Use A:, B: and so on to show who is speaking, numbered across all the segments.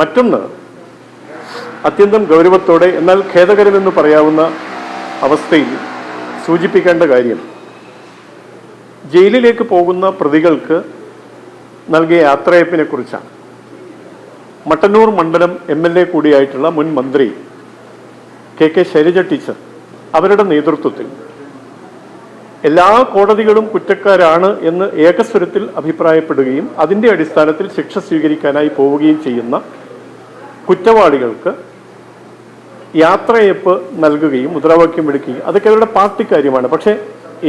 A: മറ്റൊന്ന് അത്യന്തം ഗൗരവത്തോടെ എന്നാൽ ഖേദകരമെന്ന് പറയാവുന്ന അവസ്ഥയിൽ സൂചിപ്പിക്കേണ്ട കാര്യം. ജയിലിലേക്ക് പോകുന്ന പ്രതികൾക്ക് നൽകിയ യാത്രയപ്പിനെ കുറിച്ചാണ്. മട്ടന്നൂർ മണ്ഡലം എം എൽ എ കൂടിയായിട്ടുള്ള മുൻ മന്ത്രി കെ കെ ശൈലജ ടീച്ചർ അവരുടെ നേതൃത്വത്തിൽ എല്ലാ കോടതികളും കുറ്റക്കാരാണ് എന്ന് ഏകസ്വരത്തിൽ അഭിപ്രായപ്പെടുകയും അതിന്റെ അടിസ്ഥാനത്തിൽ ശിക്ഷ സ്വീകരിക്കാനായി പോവുകയും ചെയ്യുന്ന കുറ്റവാളികൾക്ക് യാത്രയപ്പ് നൽകുകയും മുദ്രാവാക്യം വിളിക്കുകയും അതൊക്കെ അവരുടെ പാർട്ടി കാര്യമാണ്. പക്ഷേ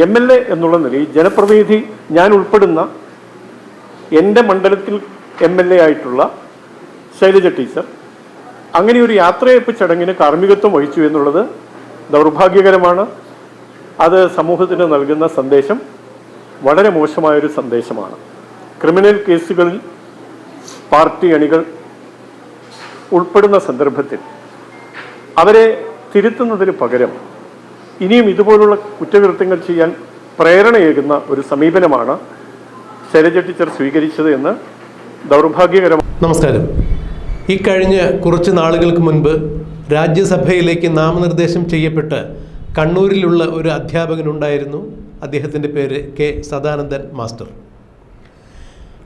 A: എം എൽ എ എന്നുള്ള നിലയിൽ ജനപ്രതിനിധി ഞാൻ ഉൾപ്പെടുന്ന എന്റെ മണ്ഡലത്തിൽ എം എൽ എ ആയിട്ടുള്ള ശൈലജ ടീച്ചർ അങ്ങനെ ഒരു യാത്രയപ്പ് ചടങ്ങിന് കാർമ്മികത്വം വഹിച്ചു എന്നുള്ളത് ദൗർഭാഗ്യകരമാണ്. അത് സമൂഹത്തിന് നൽകുന്ന സന്ദേശം വളരെ മോശമായൊരു സന്ദേശമാണ്. ക്രിമിനൽ കേസുകളിൽ പാർട്ടി അണികൾ ഉൾപ്പെടുന്ന സന്ദർഭത്തിൽ അവരെ തിരുത്തുന്നതിന് പകരം ഇനിയും ഇതുപോലുള്ള കുറ്റകൃത്യങ്ങൾ ചെയ്യാൻ പ്രേരണയേകുന്ന ഒരു സമീപനമാണ് ശൈലജ ടീച്ചർ സ്വീകരിച്ചത് എന്ന് ദൗർഭാഗ്യകരമാണ്
B: നമസ്കാരം. ഈ കഴിഞ്ഞ കുറച്ച് നാളുകൾക്ക് മുൻപ് രാജ്യസഭയിലേക്ക് നാമനിർദ്ദേശം ചെയ്യപ്പെട്ട് കണ്ണൂരിലുള്ള ഒരു അധ്യാപകനുണ്ടായിരുന്നു. അദ്ദേഹത്തിന്റെ പേര് K Sadanandan master.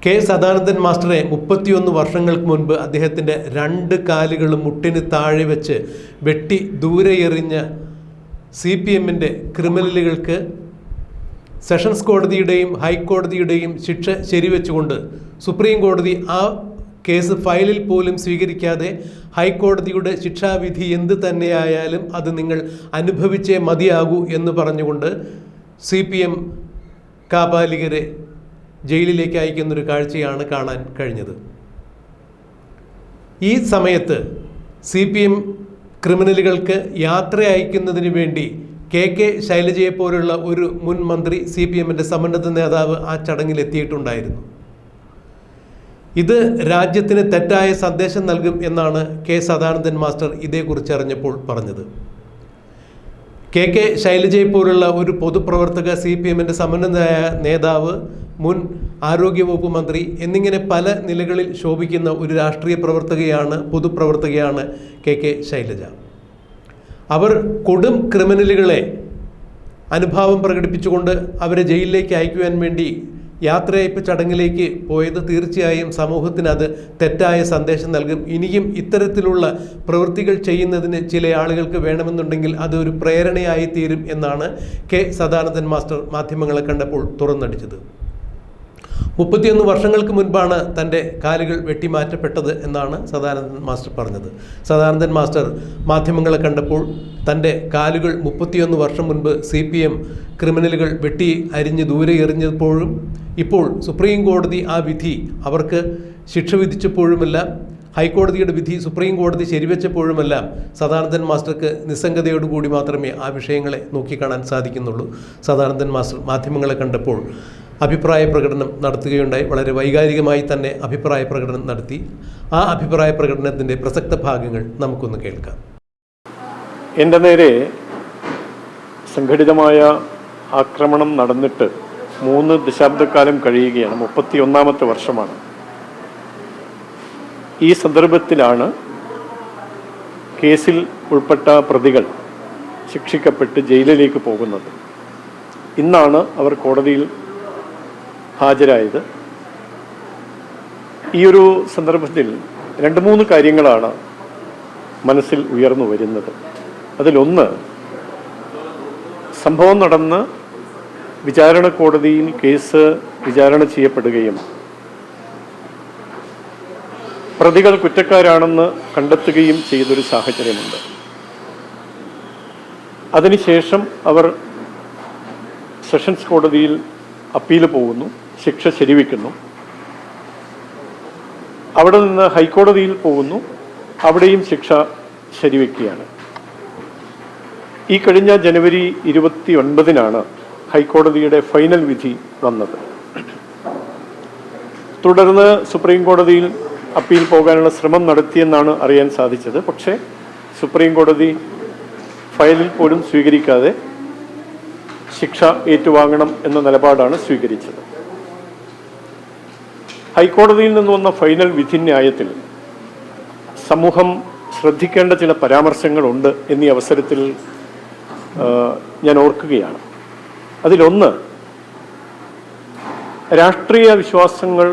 B: K Sadanandan മാസ്റ്ററെ മുപ്പത്തിയൊന്ന് വർഷങ്ങൾക്ക് മുൻപ് അദ്ദേഹത്തിന്റെ രണ്ട് കാലുകളും മുട്ടിന് താഴെ വെച്ച് വെട്ടി ദൂരെ എറിഞ്ഞ സി പി എമ്മിന്റെ ക്രിമിനലുകൾക്ക് സെഷൻസ് കോടതിയുടെയും ഹൈക്കോടതിയുടെയും ശിക്ഷ ശരിവെച്ചുകൊണ്ട് സുപ്രീം കോടതി ആ കേസ് ഫയലിൽ പോലും സ്വീകരിക്കാതെ ഹൈക്കോടതിയുടെ ശിക്ഷാവിധി എന്ത് തന്നെയായാലും അത് നിങ്ങൾ അനുഭവിച്ചേ മതിയാകൂ എന്ന് പറഞ്ഞുകൊണ്ട് സി പി എം കാപാലികരെ ജയിലിലേക്ക് അയക്കുന്നൊരു കാഴ്ചയാണ് കാണാൻ കഴിഞ്ഞത്. ഈ സമയത്ത് സി പി എം ക്രിമിനലുകൾക്ക് യാത്ര അയക്കുന്നതിന് വേണ്ടി കെ കെ ശൈലജയെ പോലുള്ള ഒരു മുൻ മന്ത്രി സി പി എമ്മിന്റെ സമന്നത നേതാവ് ആ ചടങ്ങിൽ എത്തിയിട്ടുണ്ടായിരുന്നു ഇത് രാജ്യത്തിന് തെറ്റായ സന്ദേശം നൽകും എന്നാണ് കെ സദാനന്ദൻ മാസ്റ്റർ ഇതേക്കുറിച്ച് അറിഞ്ഞപ്പോൾ പറഞ്ഞത്. കെ കെ ശൈലജയെ പോലുള്ള ഒരു പൊതുപ്രവർത്തക സി പി എമ്മിന്റെ സമന്നതയായ നേതാവ് മുൻ ആരോഗ്യവകുപ്പ് മന്ത്രി എന്നിങ്ങനെ പല നിലകളിൽ ശോഭിക്കുന്ന ഒരു രാഷ്ട്രീയ പ്രവർത്തകയാണ് പൊതുപ്രവർത്തകയാണ് കെ കെ ശൈലജ. അവർ കൊടും ക്രിമിനലുകളെ അനുഭാവം പ്രകടിപ്പിച്ചുകൊണ്ട് അവരെ ജയിലിലേക്ക് അയക്കുവാൻ വേണ്ടി യാത്രയയപ്പ് ചടങ്ങിലേക്ക് പോയത് തീർച്ചയായും സമൂഹത്തിന് അത് തെറ്റായ സന്ദേശം നൽകും. ഇനിയും ഇത്തരത്തിലുള്ള പ്രവൃത്തികൾ ചെയ്യുന്നതിന് ചില ആളുകൾക്ക് വേണമെന്നുണ്ടെങ്കിൽ അത് ഒരു പ്രേരണയായി തീരും എന്നാണ് കെ സദാനന്ദൻ മാസ്റ്റർ മാധ്യമങ്ങളെ കണ്ടപ്പോൾ തുറന്നടിച്ചത്. മുപ്പത്തിയൊന്ന് വർഷങ്ങൾക്ക് മുൻപാണ് തന്റെ കാലുകൾ വെട്ടിമാറ്റപ്പെട്ടത് എന്നാണ് സദാനന്ദൻ മാസ്റ്റർ പറഞ്ഞത്. സദാനന്ദൻ മാസ്റ്റർ മാധ്യമങ്ങളെ കണ്ടപ്പോൾ തന്റെ കാലുകൾ മുപ്പത്തിയൊന്ന് വർഷം മുൻപ് സി പി എം ക്രിമിനലുകൾ വെട്ടി അരിഞ്ഞ് ദൂരെ എറിഞ്ഞപ്പോഴും ഇപ്പോൾ സുപ്രീം കോടതി ആ വിധി അവർക്ക് ശിക്ഷ വിധിച്ചപ്പോഴുമല്ല ഹൈക്കോടതിയുടെ വിധി സുപ്രീം കോടതി ശരിവെച്ചപ്പോഴുമെല്ലാം സദാനന്ദൻ മാസ്റ്റർക്ക് നിസ്സംഗതയോടുകൂടി മാത്രമേ ആ വിഷയങ്ങളെ നോക്കിക്കാണാൻ സാധിക്കുന്നുള്ളൂ. സദാനന്ദൻ മാസ്റ്റർ മാധ്യമങ്ങളെ കണ്ടപ്പോൾ അഭിപ്രായ പ്രകടനം നടത്തുകയുണ്ടായി. വളരെ വൈകാരികമായി തന്നെ അഭിപ്രായ പ്രകടനം നടത്തി. ആ അഭിപ്രായ പ്രകടനത്തിന്റെ പ്രസക്ത ഭാഗങ്ങൾ നമുക്കൊന്ന് കേൾക്കാം.
A: എന്റെ നേരെ സംഘടിതമായ ആക്രമണം നടന്നിട്ട് മൂന്ന് ദശാബ്ദക്കാലം കഴിയുകയാണ്. മുപ്പത്തി ഒന്നാമത്തെ വർഷമാണ്. ഈ സന്ദർഭത്തിലാണ് കേസിൽ ഉൾപ്പെട്ട പ്രതികൾ ശിക്ഷിക്കപ്പെട്ട് ജയിലിലേക്ക് പോകുന്നത്. ഇന്നാണ് അവർ കോടതിയിൽ ഹാജരായത്. ഈ ഒരു സന്ദർഭത്തിൽ രണ്ട് മൂന്ന് കാര്യങ്ങളാണ് മനസ്സിൽ ഉയർന്നു വരുന്നത്. അതിലൊന്ന് സംഭവം നടന്ന് വിചാരണ കോടതിയിൽ കേസ് വിചാരണ ചെയ്യപ്പെടുകയും പ്രതികൾ കുറ്റക്കാരാണെന്ന് കണ്ടെത്തുകയും ചെയ്തൊരു സാഹചര്യമുണ്ട്. അതിനുശേഷം അവർ സെഷൻസ് കോടതിയിൽ അപ്പീൽ പോകുന്നു. ശിക്ഷ ശരിവെക്കുന്നു. അവിടെ നിന്ന് ഹൈക്കോടതിയിൽ പോകുന്നു. അവിടെയും ശിക്ഷ ശരിവെക്കുകയാണ്. ഈ കഴിഞ്ഞ ജനുവരി ഇരുപത്തി ഒൻപതിനാണ് ഹൈക്കോടതിയുടെ ഫൈനൽ വിധി വന്നത്. തുടർന്ന് സുപ്രീം കോടതിയിൽ അപ്പീൽ പോകാനുള്ള ശ്രമം നടത്തിയെന്നാണ് അറിയാൻ സാധിച്ചത്. പക്ഷേ സുപ്രീം കോടതി ഫയലിൽ പോലും സ്വീകരിക്കാതെ ശിക്ഷ ഏറ്റുവാങ്ങണം എന്ന നിലപാടാണ് സ്വീകരിച്ചത്. ഹൈക്കോടതിയിൽ നിന്ന് വന്ന ഫൈനൽ വിധി ന്യായത്തിൽ സമൂഹം ശ്രദ്ധിക്കേണ്ട ചില പരാമർശങ്ങളുണ്ട് എന്നീ അവസരത്തിൽ ഞാൻ ഓർക്കുകയാണ്. അതിലൊന്ന് രാഷ്ട്രീയ വിശ്വാസങ്ങൾ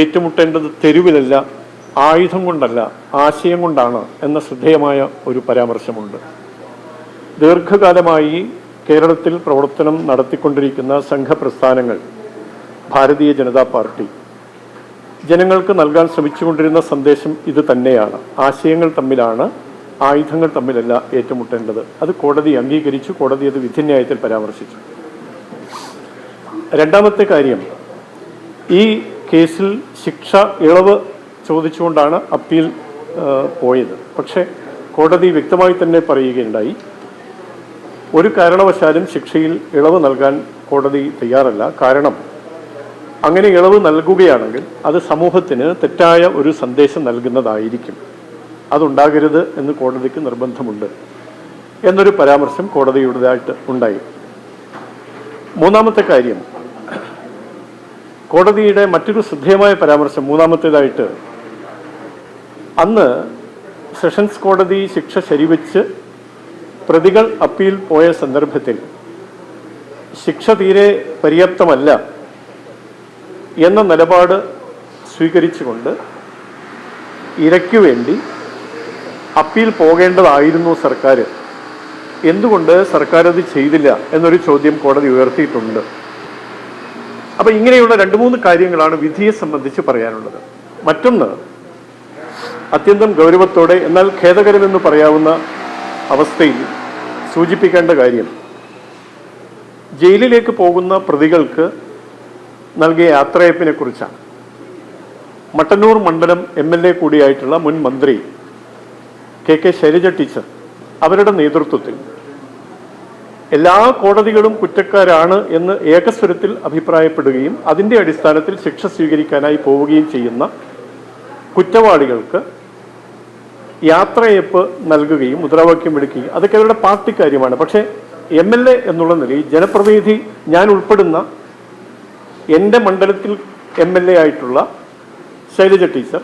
A: ഏറ്റുമുട്ടേണ്ടത് തെരുവിലല്ല ആയുധം കൊണ്ടല്ല ആശയം കൊണ്ടാണ് എന്ന ശ്രദ്ധേയമായ ഒരു പരാമർശമുണ്ട്. ദീർഘകാലമായി കേരളത്തിൽ പ്രവർത്തനം നടത്തിക്കൊണ്ടിരിക്കുന്ന സംഘപ്രസ്ഥാനങ്ങൾ ഭാരതീയ ജനതാ പാർട്ടി. ജനങ്ങൾക്ക് നൽകാൻ ശ്രമിച്ചുകൊണ്ടിരുന്ന സന്ദേശം ഇത് തന്നെയാണ്. ആശയങ്ങൾ തമ്മിലാണ് ആയുധങ്ങൾ തമ്മിലല്ല ഏറ്റുമുട്ടേണ്ടത്. അത് കോടതി അംഗീകരിച്ചു കോടതി അത് വിധിന്യായത്തിൽ പരാമർശിച്ചു. രണ്ടാമത്തെ കാര്യം ഈ കേസിൽ ശിക്ഷ ഇളവ് ചോദിച്ചുകൊണ്ടാണ് അപ്പീൽ പോയത്. പക്ഷേ കോടതി വ്യക്തമായി തന്നെ പറയുകയുണ്ടായി ഒരു കാരണവശാലും ശിക്ഷയിൽ ഇളവ് നൽകാൻ കോടതി തയ്യാറല്ല. കാരണം അങ്ങനെ ഇളവ് നൽകുകയാണെങ്കിൽ അത് സമൂഹത്തിന് തെറ്റായ ഒരു സന്ദേശം നൽകുന്നതായിരിക്കും. അതുണ്ടാകരുത് എന്ന് കോടതിക്ക് നിർബന്ധമുണ്ട് എന്നൊരു പരാമർശം കോടതിയുടേതായിട്ട് ഉണ്ടായി. മൂന്നാമത്തെ കാര്യം കോടതിയുടെ മറ്റൊരു ശ്രദ്ധേയമായ പരാമർശം മൂന്നാമത്തേതായിട്ട് അന്ന് സെഷൻസ് കോടതി ശിക്ഷ ശരിവെച്ച് പ്രതികൾ അപ്പീൽ പോയ സന്ദർഭത്തിൽ ശിക്ഷ തീരെ പര്യാപ്തമല്ല എന്ന നിലപാട് സ്വീകരിച്ചുകൊണ്ട് ഇരയ്ക്കു വേണ്ടി അപ്പീൽ പോകേണ്ടതായിരുന്നു സർക്കാർ എന്തുകൊണ്ട് സർക്കാർ അത് ചെയ്തില്ല എന്നൊരു ചോദ്യം കോടതി ഉയർത്തിയിട്ടുണ്ട്. അപ്പൊ ഇങ്ങനെയുള്ള രണ്ട് മൂന്ന് കാര്യങ്ങളാണ് വിധിയെ സംബന്ധിച്ച് പറയാനുള്ളത്. മറ്റൊന്ന് അത്യന്തം ഗൗരവത്തോടെ എന്നാൽ ഖേദകരമെന്ന് പറയാവുന്ന അവസ്ഥയിൽ സൂചിപ്പിക്കേണ്ട കാര്യം ജയിലിലേക്ക് പോകുന്ന പ്രതികൾക്ക് നൽകിയ യാത്രയപ്പിനെ കുറിച്ചാണ്. മട്ടന്നൂർ മണ്ഡലം എം എൽ എ കൂടിയായിട്ടുള്ള മുൻ മന്ത്രി കെ കെ ശൈലജ ടീച്ചർ അവരുടെ നേതൃത്വത്തിൽ എല്ലാ കോടതികളും കുറ്റക്കാരാണ് എന്ന് ഏകസ്വരത്തിൽ അഭിപ്രായപ്പെടുകയും അതിന്റെ അടിസ്ഥാനത്തിൽ ശിക്ഷ സ്വീകരിക്കാനായി പോവുകയും ചെയ്യുന്ന കുറ്റവാളികൾക്ക് യാത്രയപ്പ് നൽകുകയും മുദ്രാവാക്യം വിളിക്കുകയും അതൊക്കെ അവരുടെ പാർട്ടി കാര്യമാണ്. പക്ഷേ എം എൽ എ എന്നുള്ള നിലയിൽ ജനപ്രതിനിധി ഞാൻ ഉൾപ്പെടുന്ന എന്റെ മണ്ഡലത്തിൽ എം എൽ എ ആയിട്ടുള്ള ശൈലജ ടീച്ചർ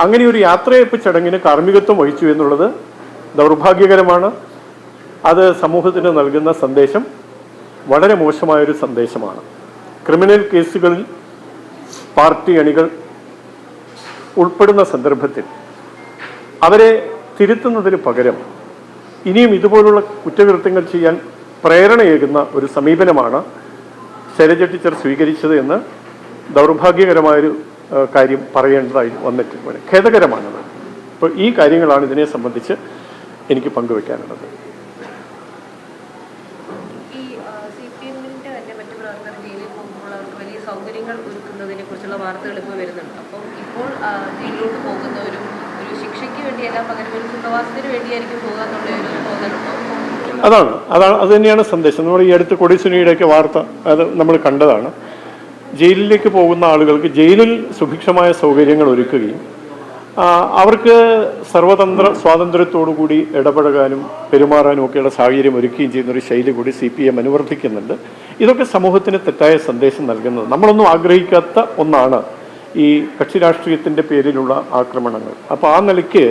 A: അങ്ങനെ ഒരു യാത്രയപ്പ് ചടങ്ങിന് കാർമ്മികത്വം വഹിച്ചു എന്നുള്ളത് ദൗർഭാഗ്യകരമാണ്. അത് സമൂഹത്തിന് നൽകുന്ന സന്ദേശം വളരെ മോശമായൊരു സന്ദേശമാണ്. ക്രിമിനൽ കേസുകളിൽ പാർട്ടി അണികൾ ഉൾപ്പെടുന്ന സന്ദർഭത്തിൽ അവരെ തിരുത്തുന്നതിന് പകരം ഇനിയും ഇതുപോലുള്ള കുറ്റകൃത്യങ്ങൾ ചെയ്യാൻ പ്രേരണയേകുന്ന ഒരു സമീപനമാണ് ശൈലജ ടീച്ചർ സ്വീകരിച്ചത് എന്ന് ദൗർഭാഗ്യകരമായൊരു കാര്യം പറയേണ്ടതായി വന്നിട്ടുണ്ട് ഖേദകരമാണത്. അപ്പോൾ ഈ കാര്യങ്ങളാണ് ഇതിനെ സംബന്ധിച്ച് എനിക്ക് പങ്കുവെക്കാനുള്ളത്.
C: വാർത്തകൾ ഇപ്പോൾ വരുന്നുണ്ട്. അപ്പം ഇപ്പോൾ ജയിലിലോട്ട് പോകുന്നവരും ഒരു ശിക്ഷയ്ക്ക് വേണ്ടിയല്ല പകരം ഒരു സുഖവാസത്തിന് വേണ്ടിയായിരിക്കും പോകുക എന്നുള്ള ഒരു തോന്നലുണ്ടോ?
A: അതാണ്. അതാണ് അത് തന്നെയാണ് സന്ദേശം. നമ്മൾ ഈ അടുത്ത് കൊടിസുനിയുടെയൊക്കെ വാർത്ത അത് നമ്മൾ കണ്ടതാണ്. ജയിലിലേക്ക് പോകുന്ന ആളുകൾക്ക് ജയിലിൽ സുഭിക്ഷമായ സൗകര്യങ്ങൾ ഒരുക്കുകയും അവർക്ക് സർവതന്ത്ര സ്വാതന്ത്ര്യത്തോടു കൂടി ഇടപഴകാനും പെരുമാറാനും ഒക്കെയുള്ള സാഹചര്യം ഒരുക്കുകയും ചെയ്യുന്ന ഒരു ശൈലി കൂടി സി പി എം അനുവർത്തിക്കുന്നുണ്ട്. ഇതൊക്കെ സമൂഹത്തിന് തെറ്റായ സന്ദേശം നൽകുന്നത്. നമ്മളൊന്നും ആഗ്രഹിക്കാത്ത ഒന്നാണ് ഈ കക്ഷി രാഷ്ട്രീയത്തിന്റെ പേരിലുള്ള ആക്രമണങ്ങൾ. അപ്പോൾ ആ നിലയ്ക്ക്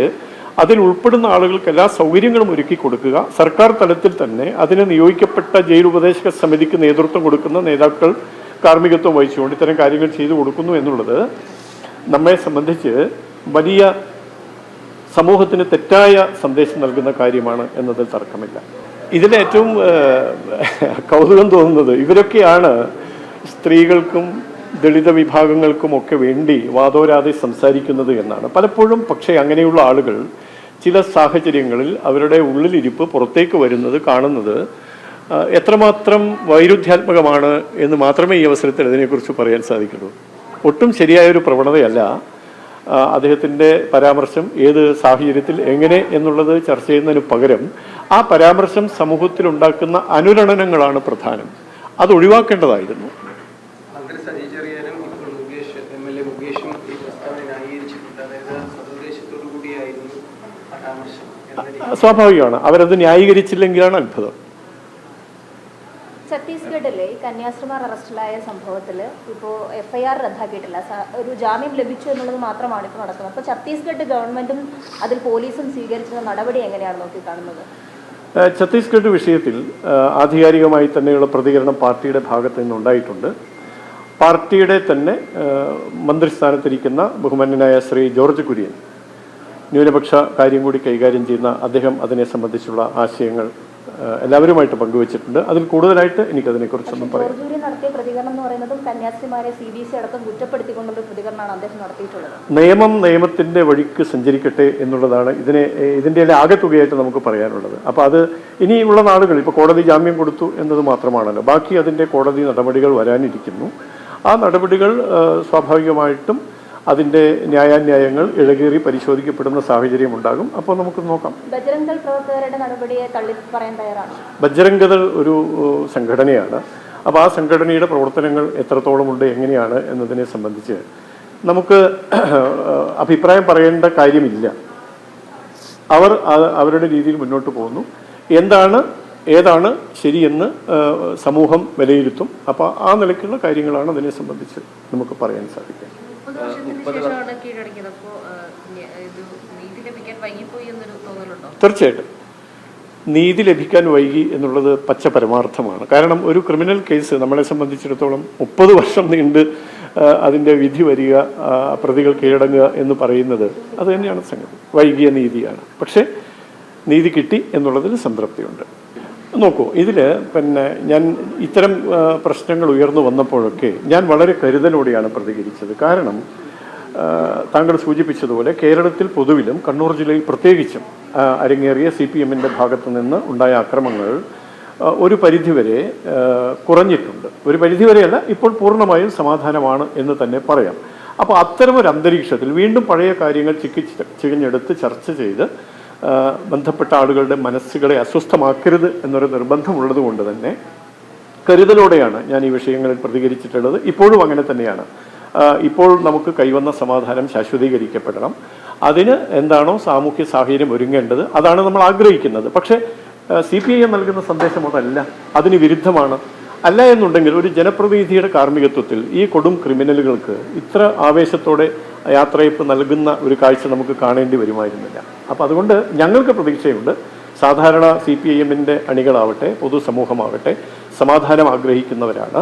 A: അതിൽ ഉൾപ്പെടുന്ന ആളുകൾക്ക് എല്ലാ സൗകര്യങ്ങളും ഒരുക്കി കൊടുക്കുക. സർക്കാർ തലത്തിൽ തന്നെ അതിന് നിയോഗിക്കപ്പെട്ട ജയിൽ ഉപദേശക സമിതിക്ക് നേതൃത്വം കൊടുക്കുന്ന നേതാക്കൾ കാർമ്മികത്വം വഹിച്ചുകൊണ്ട് ഇത്തരം കാര്യങ്ങൾ ചെയ്തു കൊടുക്കുന്നു എന്നുള്ളത് നമ്മെ സംബന്ധിച്ച് വലിയ സമൂഹത്തിന് തെറ്റായ സന്ദേശം നൽകുന്ന കാര്യമാണ് എന്നതിൽ തർക്കമില്ല. ഇതിൽ ഏറ്റവും കൗതുകം തോന്നുന്നത് ഇവരൊക്കെയാണ് സ്ത്രീകൾക്കും ദളിത വിഭാഗങ്ങൾക്കും ഒക്കെ വേണ്ടി വാദോരാതെ സംസാരിക്കുന്നത് എന്നാണ്. പലപ്പോഴും പക്ഷേ അങ്ങനെയുള്ള ആളുകൾ ചില സാഹചര്യങ്ങളിൽ അവരുടെ ഉള്ളിലിരിപ്പ് പുറത്തേക്ക് വരുന്നത് കാണുന്നത് എത്രമാത്രം വൈരുദ്ധ്യാത്മകമാണ് എന്ന് മാത്രമേ ഈ അവസരത്തിൽ അതിനെക്കുറിച്ച് പറയാൻ സാധിക്കുള്ളൂ. ഒട്ടും ശരിയായൊരു പ്രവണതയല്ല അദ്ദേഹത്തിന്റെ പരാമർശം ഏത് സാഹചര്യത്തിൽ എങ്ങനെ എന്നുള്ളത് ചർച്ച ചെയ്യുന്നതിന് പകരം ആ പരാമർശം സമൂഹത്തിലുണ്ടാക്കുന്ന അനുരണനങ്ങളാണ് പ്രധാനം. അത് ഒഴിവാക്കേണ്ടതായിരുന്നു
D: മന്ത്രി സജി ചെറിയാനും ഇപ്പോൾ മുകേഷ് എം എൽ എ മുകേഷും ഈ പ്രസ്താവന ന്യായീകരിച്ചിട്ടുണ്ട് അതായത് സതുദ്ദേശത്തോടു കൂടിയായിരുന്നു പരാമർശം എന്ന രീതി
A: സ്വാഭാവികമാണ്. അവരത് ന്യായീകരിച്ചില്ലെങ്കിലാണ് അത്ഭുതം.
E: ഛത്തീസ്ഗഡിലെ കന്യാസ്ത്രീമാർ അറസ്റ്റിലായ സംഭവത്തിൽ ഇപ്പോൾ എഫ് ഐ ആർ റദ്ദാക്കിയിട്ടില്ല ഒരു ജാമ്യം ലഭിച്ചു എന്നുള്ളത് മാത്രമാണ് ഇപ്പോൾ നടക്കുന്നത്. അപ്പോൾ ഛത്തീസ്ഗഡ് ഗവൺമെന്റും അതിൽ പോലീസും സ്വീകരിച്ച നടപടി എങ്ങനെയാണ് നോക്കി
A: കാണുന്നത് ഛത്തീസ്ഗഡ് വിഷയത്തിൽ ആധികാരികമായി തന്നെയുള്ള പ്രതികരണം പാർട്ടിയുടെ ഭാഗത്ത് നിന്നുണ്ടായിട്ടുണ്ട്. പാർട്ടിയുടെ തന്നെ മന്ത്രിസ്ഥാനത്തിരിക്കുന്ന ബഹുമാന്യനായ ശ്രീ ജോർജ് കുര്യൻ. ന്യൂനപക്ഷ കാര്യം കൂടി കൈകാര്യം ചെയ്യുന്ന അദ്ദേഹം അതിനെ സംബന്ധിച്ചുള്ള ആശയങ്ങൾ എല്ലാവരുമായിട്ട് പങ്കുവച്ചിട്ടുണ്ട്. അതിൽ കൂടുതലായിട്ട് എനിക്കതിനെക്കുറിച്ചൊന്നും പറയാം.
E: നടത്തിയ പ്രതികരണം എന്ന് പറയുന്നതും കന്യാസ്ത്രീമാരെ സി ബി സി അടക്കം കുറ്റപ്പെടുത്തിക്കൊണ്ടുള്ള പ്രതികരണമാണ് അദ്ദേഹം നടത്തിയിട്ടുള്ളത്.
A: നിയമം നിയമത്തിന്റെ വഴിക്ക് സഞ്ചരിക്കട്ടെ എന്നുള്ളതാണ് ഇതിനെ ഇതിന്റെ ആകെത്തുകയായിട്ട് നമുക്ക് പറയാനുള്ളത്. അപ്പോൾ അത് ഇനിയുള്ള നാളുകൾ ഇപ്പോൾ കോടതി ജാമ്യം കൊടുത്തു എന്നത് മാത്രമാണല്ലോ. ബാക്കി അതിന്റെ കോടതി നടപടികൾ വരാനിരിക്കുന്നു. ആ നടപടികൾ സ്വാഭാവികമായിട്ടും അതിന്റെ ന്യായാന്യായങ്ങൾ ഇഴകേറി പരിശോധിക്കപ്പെടുന്ന സാഹചര്യം ഉണ്ടാകും. അപ്പോൾ നമുക്ക് നോക്കാം.
E: ബജരംഗ് ദൾ പ്രവർത്തകരുടെ നടപടിയെ തള്ളി പറയാൻ തയ്യാറാണ്.
A: ബജ്രംഗദൾ ഒരു സംഘടനയാണ്. അപ്പോൾ ആ സംഘടനയുടെ പ്രവർത്തനങ്ങൾ എത്രത്തോളമുണ്ട് എങ്ങനെയാണ് എന്നതിനെ സംബന്ധിച്ച് നമുക്ക് അഭിപ്രായം പറയേണ്ട കാര്യമില്ല. അവർ അവരുടെ രീതിയിൽ മുന്നോട്ട് പോകുന്നു. എന്താണ് ഏതാണ് ശരിയെന്ന് സമൂഹം വിലയിരുത്തും. അപ്പോൾ ആ നിലയ്ക്കുള്ള കാര്യങ്ങളാണ് അതിനെ സംബന്ധിച്ച് നമുക്ക് പറയാൻ സാധിക്കുക.
C: മുപ്പത്
A: തീർച്ചയായിട്ടും. നീതി ലഭിക്കാൻ വൈകി എന്നുള്ളത് പച്ച പരമാർത്ഥമാണ്. കാരണം ഒരു ക്രിമിനൽ കേസ് നമ്മളെ സംബന്ധിച്ചിടത്തോളം മുപ്പത് വർഷം നീണ്ട് അതിന്റെ അതിന്റെ വിധി വരിക പ്രതികൾ കീഴടങ്ങുക എന്ന് പറയുന്നത് അത് തന്നെയാണ് സംഗതി. വൈകിയ നീതിയാണ്. പക്ഷേ നീതി കിട്ടി എന്നുള്ളതിൽ സംതൃപ്തിയുണ്ട്. നോക്കൂ ഇതിൽ പിന്നെ ഞാൻ ഇത്തരം പ്രശ്നങ്ങൾ ഉയർന്നു വന്നപ്പോഴൊക്കെ ഞാൻ വളരെ കരുതലോടെയാണ് പ്രതികരിച്ചത്. കാരണം താങ്കൾ സൂചിപ്പിച്ചതുപോലെ കേരളത്തിൽ പൊതുവിലും കണ്ണൂർ ജില്ലയിൽ പ്രത്യേകിച്ചും അരങ്ങേറിയ സി പി എമ്മിന്റെ ഭാഗത്തു നിന്ന് ഉണ്ടായ അക്രമങ്ങൾ ഒരു പരിധിവരെ കുറഞ്ഞിട്ടുണ്ട്. ഒരു പരിധിവരെയല്ല ഇപ്പോൾ പൂർണമായും സമാധാനമാണ് എന്ന് തന്നെ പറയാം. അപ്പോൾ അത്തരമൊരു അന്തരീക്ഷത്തിൽ വീണ്ടും പഴയ കാര്യങ്ങൾ ചിക്കി ചികഞ്ഞെടുത്ത് ചർച്ച ചെയ്ത് ബന്ധപ്പെട്ട ആളുകളുടെ മനസ്സുകളെ അസ്വസ്ഥമാക്കരുത് എന്നൊരു നിർബന്ധമുള്ളത് കൊണ്ട് തന്നെ കരുതലോടെയാണ് ഞാൻ ഈ വിഷയങ്ങളിൽ പ്രതികരിച്ചിട്ടുള്ളത്. ഇപ്പോഴും അങ്ങനെ തന്നെയാണ്. ഇപ്പോൾ നമുക്ക് കൈവന്ന സമാധാനം ശാശ്വതീകരിക്കപ്പെടണം. അതിന് എന്താണോ സാമൂഹ്യ സാഹചര്യം ഒരുങ്ങേണ്ടത് അതാണ് നമ്മൾ ആഗ്രഹിക്കുന്നത്. പക്ഷേ സി പി ഐ എം നൽകുന്ന സന്ദേശം അതല്ല. അതിന് വിരുദ്ധമാണ്. അല്ല എന്നുണ്ടെങ്കിൽ ഒരു ജനപ്രതിനിധിയുടെ കാർമ്മികത്വത്തിൽ ഈ കൊടും ക്രിമിനലുകൾക്ക് ഇത്ര ആവേശത്തോടെ യാത്രയപ്പ് നൽകുന്ന ഒരു കാഴ്ച നമുക്ക് കാണേണ്ടി വരുമായിരുന്നില്ല. അപ്പം അതുകൊണ്ട് ഞങ്ങൾക്ക് പ്രതീക്ഷയുണ്ട്. സാധാരണ സി പി ഐ എമ്മിന്റെ അണികളാവട്ടെ പൊതുസമൂഹമാവട്ടെ സമാധാനം ആഗ്രഹിക്കുന്നവരാണ്.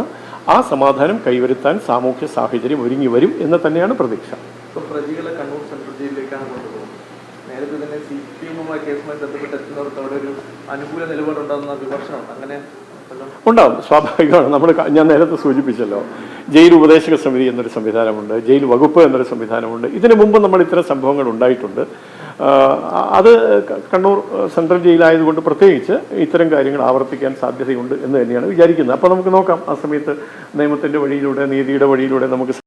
A: ആ സമാധാനം കൈവരുത്താൻ സാമൂഹ്യ സാഹചര്യം ഒരുങ്ങി വരും എന്ന് തന്നെയാണ് പ്രതീക്ഷ.
F: നേരത്തെ തന്നെ സി പി എമ്മുമായി കേസുമായി ബന്ധപ്പെട്ട് എത്തുന്നവർക്ക് അവിടെ ഒരു അനുകൂല നിലപാടുണ്ടാകുന്ന വിമർശനം. അങ്ങനെ
A: ഉണ്ടാവും. സ്വാഭാവികമാണ്. നമ്മൾ ഞാൻ നേരത്തെ സൂചിപ്പിച്ചല്ലോ. ജയിൽ ഉപദേശക സമിതി എന്നൊരു സംവിധാനമുണ്ട്. ജയിൽ വകുപ്പ് എന്നൊരു സംവിധാനമുണ്ട്. ഇതിനു മുമ്പ് നമ്മൾ ഇത്തരം സംഭവങ്ങൾ ഉണ്ടായിട്ടുണ്ട്. അത് കണ്ണൂർ സെൻട്രൽ ജയിലായതുകൊണ്ട് പ്രത്യേകിച്ച് ഇത്തരം കാര്യങ്ങൾ ആവർത്തിക്കാൻ സാധ്യതയുണ്ട് എന്ന് തന്നെയാണ് വിചാരിക്കുന്നത്. അപ്പോൾ നമുക്ക് നോക്കാം. ആ സമയത്ത് നിയമത്തിന്റെ വഴിയിലൂടെ നീതിയുടെ വഴിയിലൂടെ നമുക്ക്